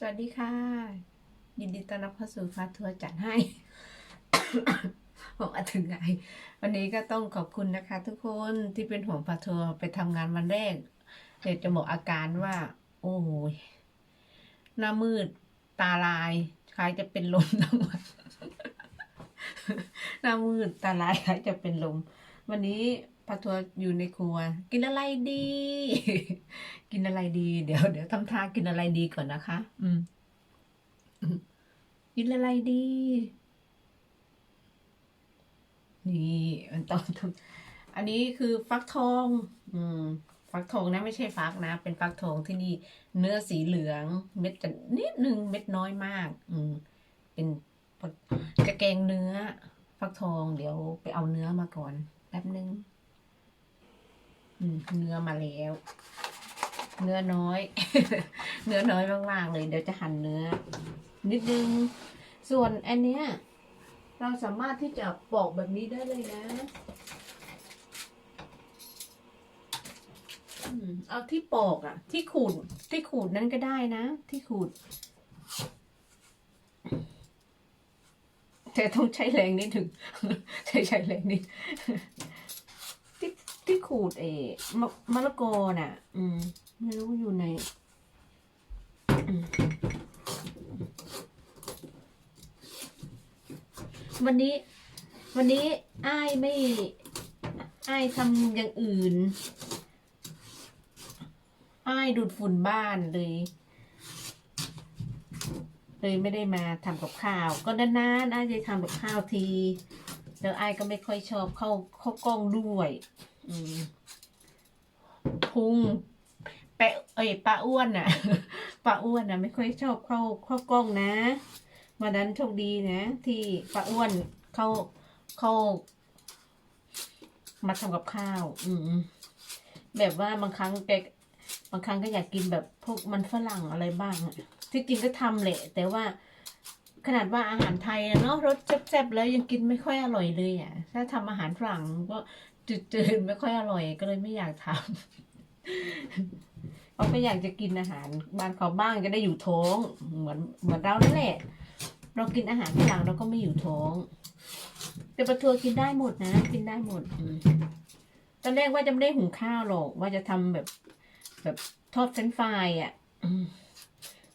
สวัสดีค่ะ ยินดีต้อนรับเข้าสู่ฟ้าทัวร์จัดให้บอกมาถึงไง วันนี้ก็ต้องขอบคุณนะคะ ทุกคนที่เป็นห่วงฟ้าทัวร์ไปทำงานวันแรกเดี๋ยวจะบอกอาการว่า โอ้ยหน้ามืดตาลายคล้ายจะเป็นลมทั้งวันหน้ามืดตาลายคล้ายจะเป็นลม วันนี้ พาทัวร์อยู่ในครัว กินอะไรดี กินอะไรดี เดี๋ยวเดี๋ยวทำท่ากินอะไรดีก่อนนะคะ อืมกินอะไรดี นี่มันต้องทำอันนี้คือฟักทอง อืม ฟักทองนะไม่ใช่ฟักนะ เป็นฟักทองที่นี่ เนื้อสีเหลือง เม็ดจะนิดนึงเม็ดน้อยมาก อืม เป็นจะแกงเนื้อ ฟักทอง เดี๋ยวไปเอาเนื้อมาก่อน แป๊บนึง เนื้อมาแล้ว เนื้อน้อย เนื้อน้อยมากๆเลย เดี๋ยวจะหั่นเนื้อ นิดนึง ส่วนอันเนี้ย เราสามารถที่จะปอกแบบนี้ได้เลยนะเอาที่ปอกอะที่ขูดที่ขูดนั้นก็ได้นะ ที่ขูดแต่ต้องใช้แรงนิดถึงใช้ใช้แรงนิด ที่ขูดเอมะมะละกอน่ะ อืม ไม่รู้อยู่ในวันนี้ วันนี้อ้ายไม่อ้ายทำอย่างอื่นอ้ายดูดฝุ่นบ้านเลย เลยไม่ได้มาทำกับข้าว ก็นานๆอ้ายจะทำกับข้าวที แล้วอ้ายก็ไม่ค่อยชอบเข้าเข้ากล้องด้วย พุงแปะเอ้ยป้าอ้วนน่ะป้าอ้วนน่ะ ไม่ค่อยชอบเข้าเข้ากล้องนะวันนั้นโชคดีนะ ที่ป้าอ้วนเข้าเข้า มาทำกับข้าว อืมแบบว่าบางครั้งแกบางครั้งก็อยากกินแบบพวกมันฝรั่งอะไรบ้างที่จริงก็ทำแหละ แต่ว่าขนาดว่าอาหารไทยเนาะรสแซ่บๆแล้วยังกินไม่ค่อยอร่อยเลยอะ ถ้าทำอาหารฝรั่งก็ จืดๆไม่ค่อยอร่อยก็เลยไม่อยากทำเพราะก็อยากจะกินอาหารบ้านเขาบ้างจะได้อยู่ท้องเหมือนเหมือนเรานั่นแหละเรากินอาหารฝรั่งเราก็ไม่อยู่ท้องแต่ปลาทัวกินได้หมดนะกินได้หมดตอนแรกว่าจะไม่ได้หุงข้าวหรอกว่าจะทำแบบ แบบทอดเฟรนฟรายอะ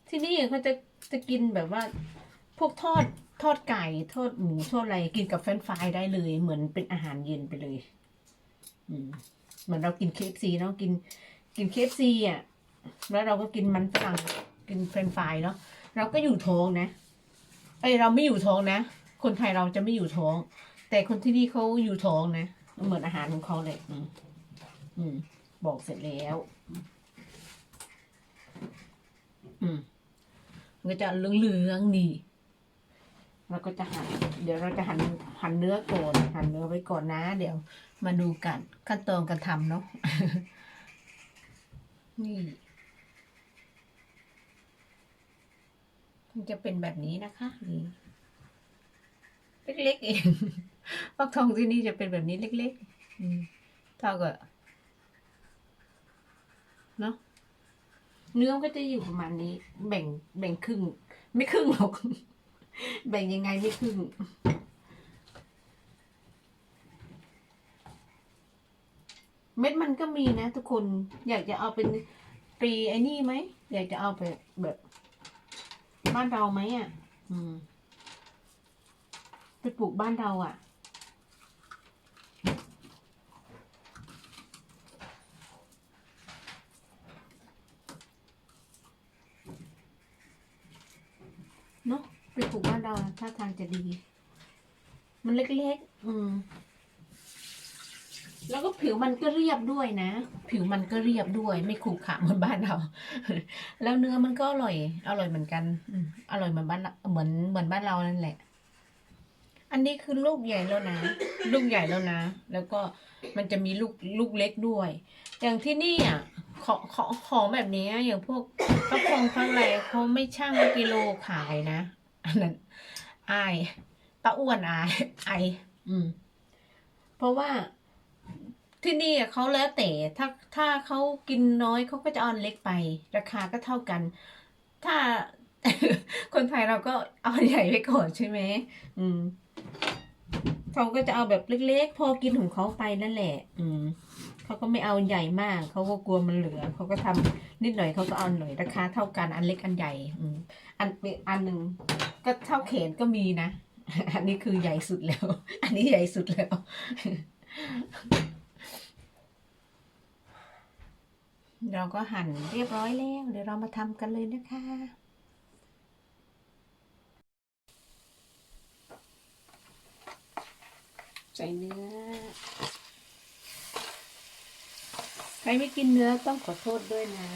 ที่นี่เขาจะจะกินแบบว่า พวกทอดทอดไก่ ทอดหมูทอดอะไรกินกับเฟรนฟรายได้เลย เหมือนเป็นอาหารเย็นไปเลย เหมือนเรากินเคฟซีเนาะกิน กินเคฟซีอะ แล้วเราก็กินมันฝรั่งกินเฟรนฟรายเนาะเราก็อยู่ท้องนะไอเราไม่อยู่ท้องนะ คนไทยเราจะไม่อยู่ท้อง แต่คนที่นี่เขาอยู่ท้องนะเหมือนอาหารของเขาเลยอืมอืม บอกเสร็จแล้ว อืมมันก็จะเหลืองๆนี่ เราก็จะหั่นเดี๋ยวเราจะหั่นหั่นเนื้อก่อนหั่นเนื้อไว้ก่อนนะ เดี๋ยวมาดูกันขั้นตอนการทำเนาะนี่มันจะเป็นแบบนี้นะคะนี่เล็กๆเองฟักทองที่นี่จะเป็นแบบนี้เล็กๆเท่ากับเนาะเนื้อก็จะอยู่ประมาณนี้ แบ่งแบ่งครึ่ง ไม่ครึ่งหรอก แบ่งยังไงไม่ครึ่งเม็ดมันก็มีนะทุกคนอยากจะเอาเป็นปีไอ้นี่ไหมอยากจะเอาไปแบบ บ้านเราไหมอะ อืมไปปลูกบ้านเราอะ เนาะ ไปปลูกบ้านเราอะท่าทางจะดี มันเล็กๆ อืม แล้วก็ผิวมันก็เรียบด้วยนะ ผิวมันก็เรียบด้วย ไม่ขรุขระเหมือนบ้านเรา แล้วเนื้อมันก็อร่อย อร่อยเหมือนกัน อืมอร่อยเหมือนบ้านเราเหมือนเหมือนบ้านเรานั่นแหละ อันนี้คือลูกใหญ่แล้วนะ ลูกใหญ่แล้วนะ แล้วก็มันจะมีลูกลูกเล็กด้วย อย่างที่นี่อะขอขอของแบบนี้อย่างพวกข้าวฟองข้าวอะไรเขาไม่ช่างกิโลขายนะ อันนั้นอายป้าอ้วนอายไออืม เพราะว่าที่นี่เขาแล้วแต่ถ้าถ้าเขากินน้อยเขาก็จะเออนเล็กไป ราคาก็เท่ากัน ถ้าคนไทยเราก็เอาใหญ่ไปก่อนใช่ไหมอืมเขาก็จะเอาแบบเล็กๆ พอกินของเขาไปนั่นแหละ อืมเขาก็ไม่เอาใหญ่มาก เขาก็กลัวมันเหลือ เขาก็ทำนิดหน่อยเขาก็เอาหน่อยราคาเท่ากันอันเล็กอันใหญ่ อืม อันอันหนึ่ง ก็เท่าเขนก็มีนะ อันนี้คือใหญ่สุดแล้ว อันนี้ใหญ่สุดแล้ว เราก็หั่นเรียบร้อยแล้ว เดี๋ยวเรามาทำกันเลยนะคะ ใส่เนื้อ ใครไม่กินเนื้อต้องขอโทษด้วยนะ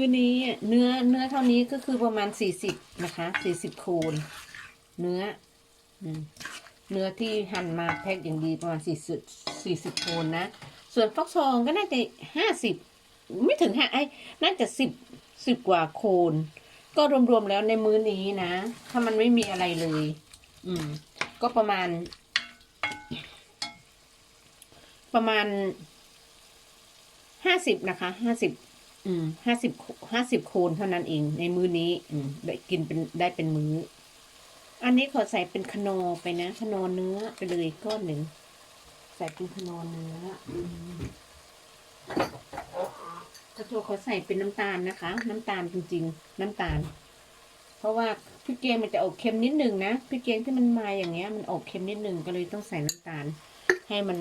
มือนี้เนื้อเนื้อเท่านี้ก็คือประมาณสี่สิบนะคะสี่สิบคูณเนื้อเนื้อที่หั่นมาแพ็คอย่างดีประมาณสี่สิบสี่สิบคูณนะ ส่วนฟักทองก็น่าจะห้าสิบไม่ถึงห้าไอ้น่าจะสิบสิบกว่าโคนก็รวมๆแล้วในมื้อนี้นะ ถ้ามันไม่มีอะไรเลย อืม ก็ประมาณ ประมาณห้าสิบนะคะห้าสิบ อืมห้าสิบห้าสิบโคนเท่านั้นเอง ในมื้อนี้ อืมได้กินเป็นได้เป็นมื้อ อันนี้ขอใส่เป็นขนอไปนะขนอเนื้อไปเลยก้อนหนึ่งใส่เป็นขนอเนื้ออืมกระโทขอใส่เป็นน้ำตาลนะคะ น้ำตาลจริง ๆ น้ำตาล เพราะว่าพริกแกงมันจะออกเค็มนิดนึงนะพริกแกงที่มันมาอย่างเงี้ย มันออกเค็มนิดนึงก็เลยต้องใส่น้ำตาล ให้มัน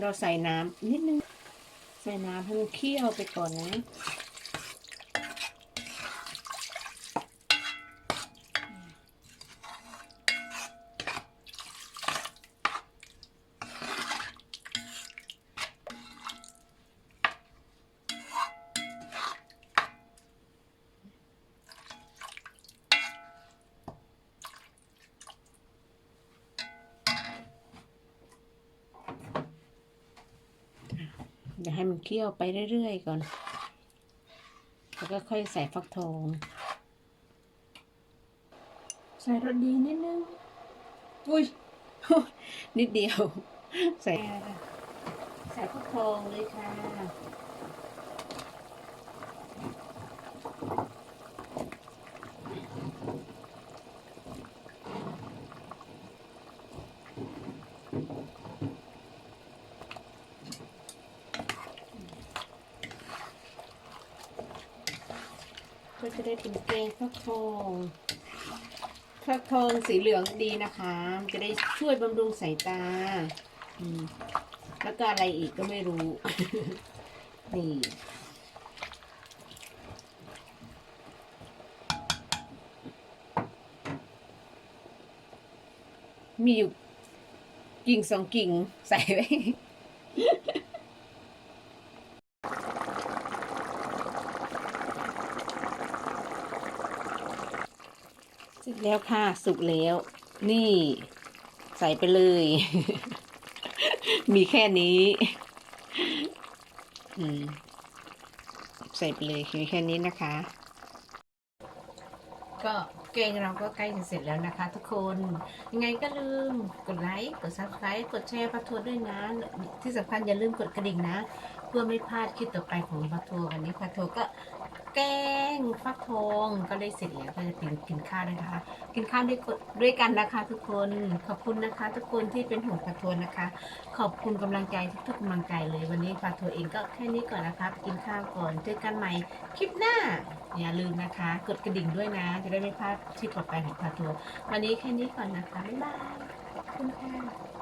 เดี๋ยวเราใส่น้ำนิดนึง ใส่น้ำให้มันเคี่ยวไปก่อนนะ เดี๋ยวให้มันเคี่ยวไปเรื่อยๆก่อน แล้วก็ค่อยใส่ฟักทอง ใส่รสดีนิดนึง อุ้ย นิดเดียว ใส่ ใส่ฟักทองเลยค่ะ ก็จะได้เป็นแกงฟักทองฟักทองสีเหลืองดีนะคะ จะได้ช่วยบำรุงสายตาแล้วก็อะไรอีกก็ไม่รู้ นี่มีอยู่กิ่งสองกิ่งใส่ไว้ เสร็จ แล้วค่ะ สุกแล้ว นี่ ใส่ไปเลย มีแค่นี้ อืม ใส่ไปเลยมีแค่นี้นะคะ ก็เกงเราก็ใกล้จะเสร็จแล้วนะคะทุกคน ยังไงก็ลืมกดไลค์กด subscribe กดแชร์พัททัวร์ด้วยนะ ที่สำคัญอย่าลืมกดกระดิ่งนะ เพื่อไม่พลาดคลิปต่อไปของพัททัวร์วันนี้พัททัวร์ก็ แกงฟักทองก็ได้เสร็จแล้วก็จะกินกินข้าวนะคะ กินข้าวด้วยกดด้วยกันนะคะทุกคนขอบคุณนะคะ ทุกคนที่เป็นห่วงพัททัวนะคะ ขอบคุณกำลังใจทุกๆกำลังใจเลยวันนี้พัททัวเองก็แค่นี้ก่อนนะคะกินข้าวก่อนเจอกันใหม่คลิปหน้าอย่าลืมนะคะ กดกระดิ่งด้วยนะ จะได้ไม่พลาดคลิปต่อไปของพัททัววันนี้แค่นี้ก่อนนะคะบ๊ายบายขอบคุณค่ะ